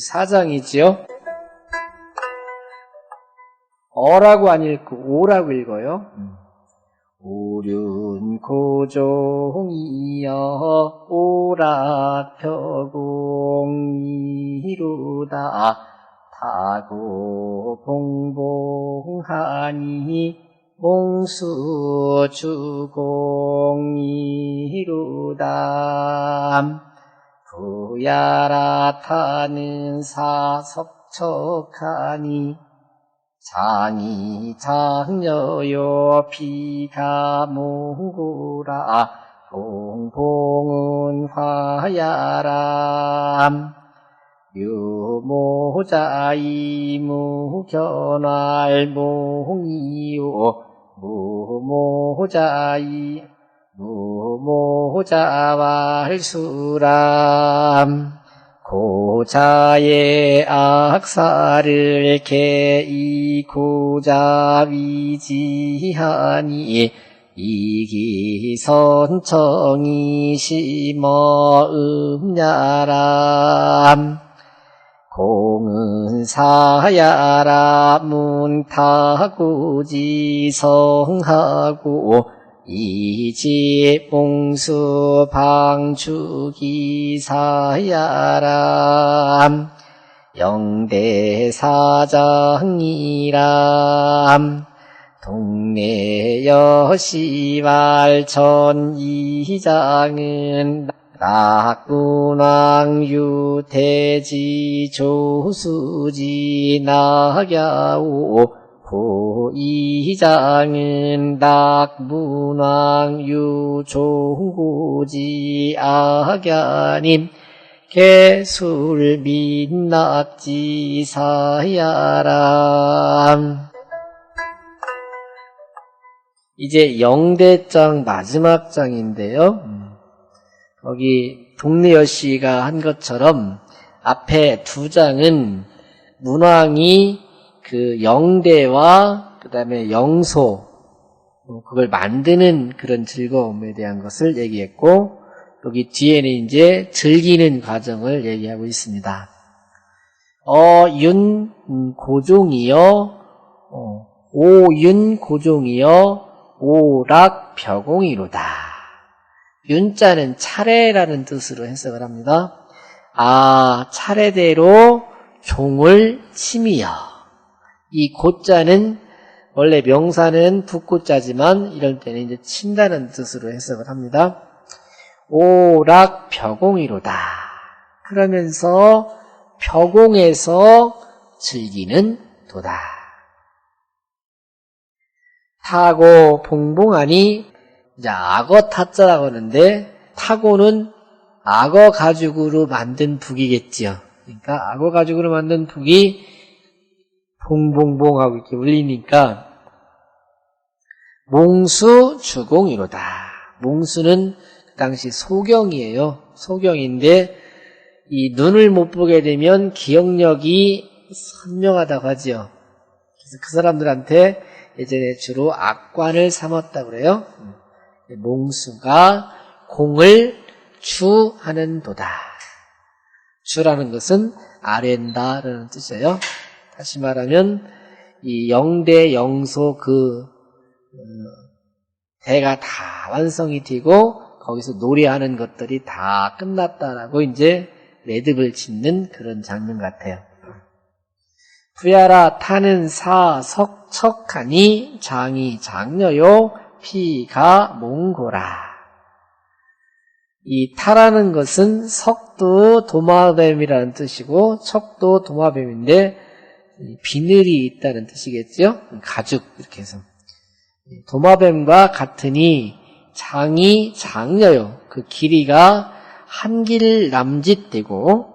사장이지요. 어라고 안 읽고 오라고 읽어요. 오륜 고종이여 오락펴공이루다 타고 봉봉하니 몽수 주공이루다 부야라 타는 사석척하니 장이 장녀요 비가 몽구라. 봉봉은 화야람 유모자이 무견할 몽이요. 무모자이 무모자와 할수람 고자의 악사를 개이고자 위지하니 이기선청이 심어 음야람. 공은 사야라 문타구지 성하고 이지 봉수 방주기 사야람 영대 사장이람. 동네 여시발천 이장은 낙군왕 유태지 조수지 낙야오 고이장은 낙문왕 유종구지 악야님 개술 민 낙지 사야람 이제 영대장 마지막 장인데요. 거기 동네 여 씨가 한 것처럼 앞에 두 장은 문왕이 그 영대와 그 다음에 영소 어, 그걸 만드는 그런 즐거움에 대한 것을 얘기했고 여기 뒤에는 이제 즐기는 과정을 얘기하고 있습니다. 어윤 고종이여 어, 오윤 고종이여 오락 벼공이로다. 윤자는 차례라는 뜻으로 해석을 합니다. 아 차례대로 종을 침이여. 이 고자는 원래 명사는 북고자지만 이럴 때는 이제 친다는 뜻으로 해석을 합니다. 오락 벼공이로다. 그러면서 벼공에서 즐기는 도다. 타고 봉봉하니 이제 악어 타자라고 하는데 타고는 악어 가죽으로 만든 북이겠지요. 그러니까 악어 가죽으로 만든 북이 봉봉봉 하고 이렇게 울리니까 몽수 주공이로다. 몽수는 그 당시 소경이에요. 소경인데 이 눈을 못 보게 되면 기억력이 선명하다고 하지요. 그래서 그 사람들한테 예전에 주로 악관을 삼았다 그래요. 몽수가 공을 주하는 도다. 주라는 것은 아랜다라는 뜻이에요. 다시 말하면 이 영대 영소 그 어, 대가 다 완성이 되고 거기서 노래하는 것들이 다 끝났다라고 이제 매듭을 짓는 그런 장면 같아요. 부야라 타는 사 석척하니 장이 장녀요 피가 몽고라. 이 타라는 것은 석도 도마뱀이라는 뜻이고 척도 도마뱀인데 비늘이 있다는 뜻이겠죠? 가죽 이렇게 해서 도마뱀과 같으니 장이 장녀요. 그 길이가 한길 남짓되고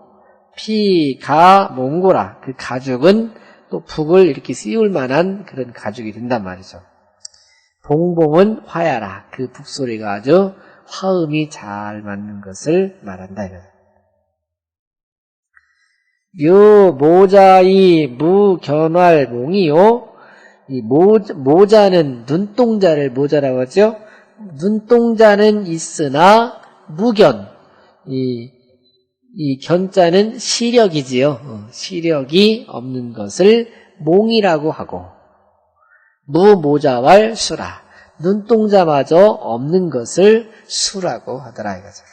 피가 몽고라. 그 가죽은 또 북을 이렇게 씌울 만한 그런 가죽이 된단 말이죠. 봉봉은 화야라. 그 북소리가 아주 화음이 잘 맞는 것을 말한다. 이거예 요. 유 모자이 무견활 몽이요. 이 모, 모자는 눈동자를 모자라고 하죠. 눈동자는 있으나 무견. 이, 이 견자는 시력이지요. 어, 시력이 없는 것을 몽이라고 하고 무모자왈 수라 눈동자마저 없는 것을 수라고 하더라 이거죠.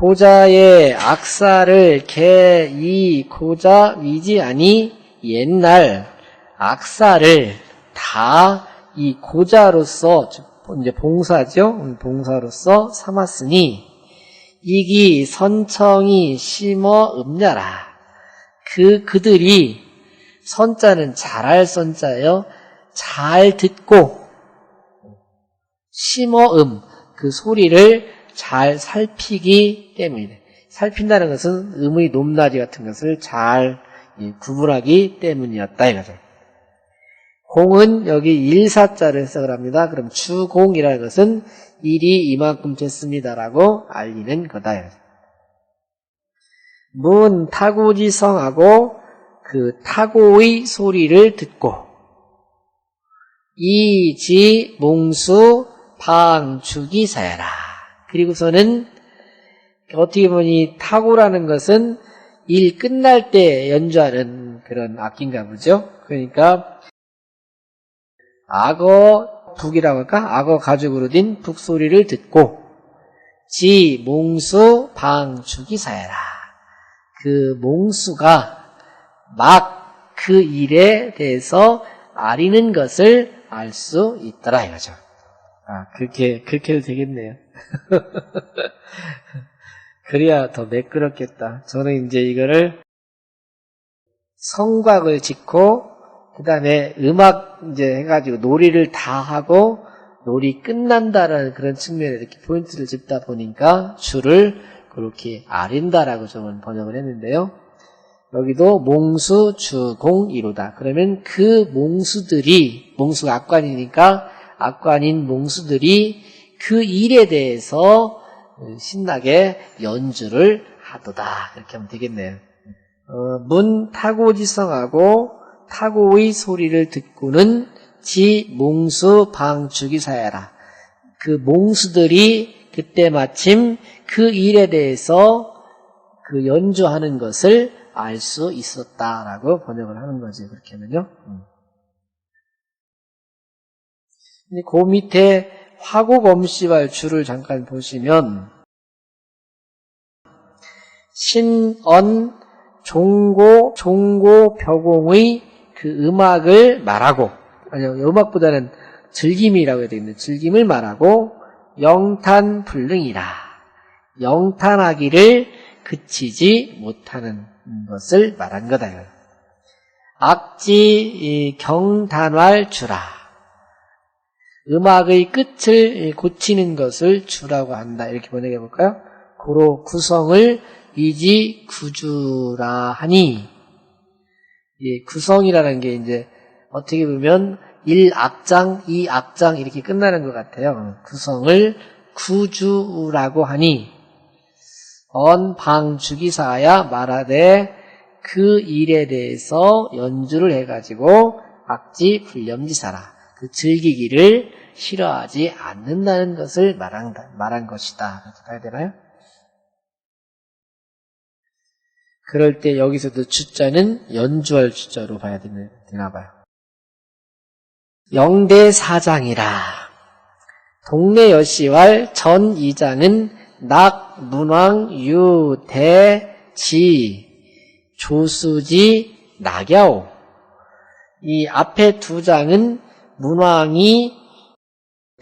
고자의 악사를 개이 고자 위지 아니 옛날 악사를 다 이 고자로서 이제 봉사죠. 봉사로서 삼았으니 이기 선청이 심어 읍냐라. 그 그들이 선자는 잘할 선자예요. 잘 듣고 심어음 그 소리를 잘 살피기 때문이다. 살핀다는 것은 음의 높낮이 같은 것을 잘 구분하기 때문이었다 이거죠. 공은 여기 일사자를 해석을 합니다. 그럼 주공이라는 것은 일이 이만큼 됐습니다라고 알리는 거다. 문 타고지성하고 그 타고의 소리를 듣고 이지 몽수 방주기사야라. 그리고서는 어떻게 보니 타고라는 것은 일 끝날 때 연주하는 그런 악기인가 보죠. 그러니까 악어 북이라고 할까? 악어 가죽으로 된 북소리를 듣고 지 몽수 방주기사야라. 그 몽수가 막 그 일에 대해서 아리는 것을 알 수 있더라 이거죠. 아 그렇게 그렇게 해도 되겠네요. 그래야 더 매끄럽겠다. 저는 이제 이거를 성곽을 짓고 그 다음에 음악 이제 해가지고 놀이를 다 하고 놀이 끝난다라는 그런 측면에 이렇게 포인트를 짚다 보니까 줄을 그렇게 아린다라고 저는 번역을 했는데요. 여기도 몽수 주공 이루다. 그러면 그 몽수들이 몽수가 악관이니까 악관인 몽수들이 그 일에 대해서 신나게 연주를 하도다. 이렇게 하면 되겠네요. 어, 문 타고지성하고 타고의 소리를 듣고는 지 몽수 방주기 사야라. 그 몽수들이 그때 마침 그 일에 대해서 그 연주하는 것을 알 수 있었다라고 번역을 하는 거지 그렇게 하면요. 음. 근데 그 밑에 화곡 엄씨발 줄을 잠깐 보시면 신언 종고 종고 벼공의 그 음악을 말하고 아니요 음악보다는 즐김이라고 해야 되겠네 즐김을 말하고 영탄 불능이라 영탄하기를 그치지 못하는 것을 말한 거다. 악지 경단활 주라. 음악의 끝을 고치는 것을 주라고 한다. 이렇게 번역해 볼까요? 고로 구성을 이지 구주라 하니 이 구성이라는 게 이제 어떻게 보면 1악장, 2악장 이렇게 끝나는 것 같아요. 구성을 구주라고 하니 언방주기사야 말하되 그 일에 대해서 연주를 해가지고 악지 불념지사라 그 즐기기를 싫어하지 않는다는 것을 말한, 말한 것이다. 봐야 되나요? 그럴 때 여기서도 주자는 연주할 주자로 봐야 되나, 되나 봐요. 영대 사장이라 동네 여시왈 전 이장은 낙, 문왕, 유, 대, 지, 조수지, 낙야오. 이 앞에 두 장은 문왕이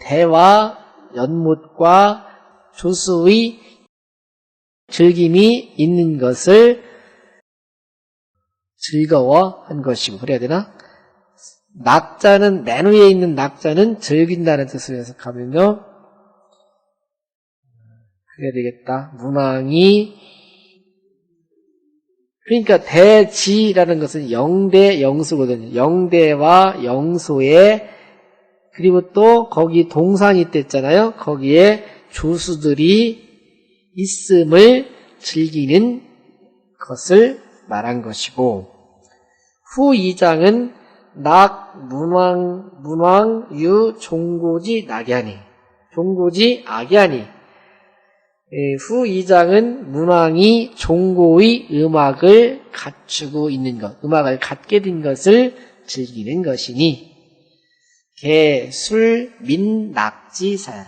대와 연못과 조수의 즐김이 있는 것을 즐거워한 것이고 그래야 되나? 낙자는 맨 위에 있는 낙자는 즐긴다는 뜻을 해석하면요. 그래야 되겠다. 문왕이 그러니까 대지라는 것은 영대 영수거든요. 영대와 영소에 그리고 또 거기 동산이 뗐잖아요. 거기에 조수들이 있음을 즐기는 것을 말한 것이고 후 2장은 낙, 문왕, 문왕, 유, 종고지, 낙야니 종고지, 악야니 예, 후 2장은 문왕이 종고의 음악을 갖추고 있는 것, 음악을 갖게 된 것을 즐기는 것이니 개, 술, 민, 낙지, 사라.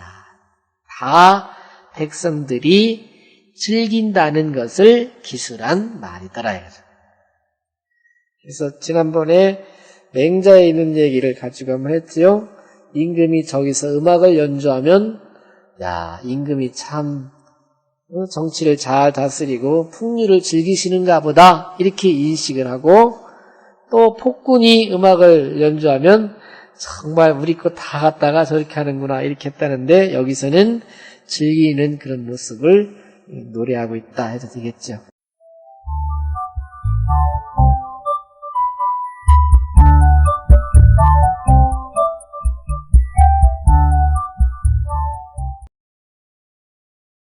다 백성들이 즐긴다는 것을 기술한 말이더라. 그래서 지난번에 맹자에 있는 얘기를 가지고 한번 했지요. 임금이 저기서 음악을 연주하면 야 임금이 참 어, 정치를 잘 다스리고 풍류를 즐기시는가 보다 이렇게 인식을 하고 또 폭군이 음악을 연주하면 정말 우리 거 다 갖다가 저렇게 하는구나 이렇게 했다는데 여기서는 즐기는 그런 모습을 노래하고 있다 해도 되겠죠.